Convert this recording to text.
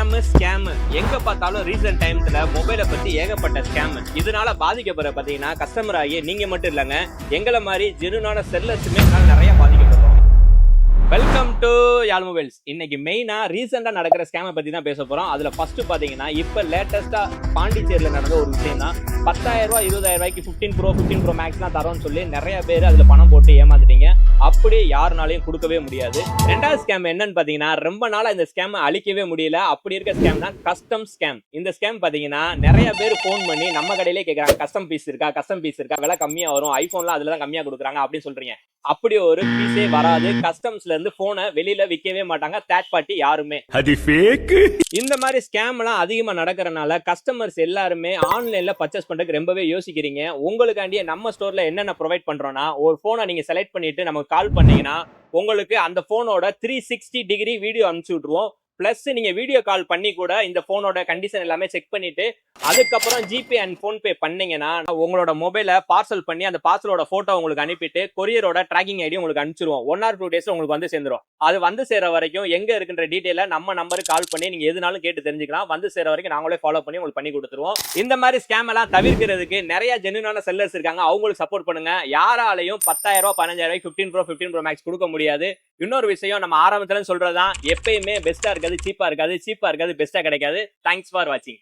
Scam scam எங்க பார்த்தாலும் recent டைம்ஸ்ல மொபைலை பத்தி ஏகப்பட்ட ஸ்கேம் இதனால பாதிக்கப்படுற பாத்தீங்கன்னா கஸ்டமர் ஆகி நீங்க மட்டும் இல்லைங்க. எங்களை மாதிரி ஜெனுனான செல்லர்ஸுமே நிறைய பாதிக்கப்படுறோம். வெல்கம் டு யாழ் மொபைல்ஸ் இன்னைக்கு மெயினாக ரீசெண்டாக நடக்கிற ஸ்கேமை பற்றி தான் பேச போகிறோம் அதில் ஃபஸ்ட்டு பார்த்தீங்கன்னா இப்போ லேட்டஸ்ட்டாக பாண்டிச்சேரியில் நடந்த ஒரு விஷயம் தான். பத்தாயிரரூவா இருபதாயிரம் ரூபாய்க்கு ஃபிஃப்டீன் ப்ரோ ஃபிஃப்டீன் ப்ரோ மேக்ஸ்லாம் தரோம்னு சொல்லி நிறைய பேர் அதில் பணம் போட்டு ஏமாந்துட்டீங்க அப்படியே யாருனாலையும் கொடுக்கவே முடியாது. ரெண்டாவது ஸ்கேம் என்னன்னு பாத்தீங்கன்னா ரொம்ப நாளா இந்த ஸ்கேம் அழிக்கவே முடியல. அப்படி இருக்க ஸ்கேம் தான் கஸ்டம் ஸ்கேம் இந்த ஸ்கேம் பாத்தீங்கன்னா நிறைய பேர் ஃபோன் பண்ணி நம்ம கடையிலே கேக்குறாங்க கஸ்டம் பீஸ் இருக்கா? கஸ்டம் பீஸ் இருக்கா? விலை கம்மியா வரும். ஐபோன்லாம் அதுல தான் கம்மியா கொடுக்குறாங்க அப்படின்னு சொல்றீங்க. அப்படி ஒரு பீஸே வராது. கஸ்டம்ஸ்ல இருந்து போனை வெளியில விற்கவே மாட்டாங்க. தேர்ட் பார்ட்டி யாருமே. அது ஃபேக் இந்த மாதிரி ஸ்கேம் எல்லாம் அதிகமா நடக்கறனால கஸ்டமர்ஸ் எல்லாருமே ஆன்லைன்ல பர்ச்சேஸ் பண்றதுக்கு ரொம்பவே யோசிக்கிறீங்க. உங்களுக்காண்டியே நம்ம ஸ்டோர்ல என்னென்ன ப்ரொவைட் பண்றோம்னா ஒரு போனை நீங்க செலக்ட் பண்ணிட்டு நமக்கு கால் பண்ணீங்கன்னா உங்களுக்கு அந்த ஃபோனோட த்ரீ சிக்ஸ்டி டிகிரி வீடியோ அனுப்பிச்சி விட்ருவோம் ப்ளஸ் நீங்கள் வீடியோ கால் பண்ணி கூட இந்த ஃபோனோட கண்டிஷன் எல்லாமே செக் பண்ணிட்டு அதுக்கப்புறம் ஜிபே அண்ட் ஃபோன்பே பண்ணீங்கன்னா உங்களோட மொபைலை பார்சல் பண்ணி அந்த பார்சலோட ஃபோட்டோ உங்களுக்கு அனுப்பிட்டு கொரியரோட ட்ராக்கிங் ஐடி உங்களுக்கு அனுப்பிச்சிருவோம். ஒன் ஆர் டூ டேஸ் உங்களுக்கு வந்து சேர்ந்துரும். அது வந்து சேர வரைக்கும் எங்கே இருக்கின்ற டீட்டெயிலை நம்ம நம்பருக்கு கால் பண்ணி நீங்கள் எதுனாலும் கேட்டு தெரிஞ்சுக்கலாம். வந்து சேர வரைக்கும் நாங்களே ஃபாலோ பண்ணி உங்களுக்கு பண்ணி கொடுத்துருவோம். இந்த மாதிரி ஸ்கேம் எல்லாம் தவிர்க்கிறதுக்கு நிறைய ஜென்யூனான செல்லர்ஸ் இருக்காங்க. அவங்களுக்கு சப்போர்ட் பண்ணுங்க. யாராலையும் பத்தாயிரம் ரூபா பதினஞ்சாயிரம் ரூபாய் fifteen pro fifteen pro max கொடுக்க முடியாது. இன்னொரு விஷயம் நம்ம ஆரம்பத்துல சொல்றதுதான் எப்பயுமே பெஸ்டா இருக்காது சீப்பா இருக்காது சீப்பா இருக்காது பெஸ்டா கிடைக்காது. தேங்க்ஸ் ஃபார் வாட்சிங்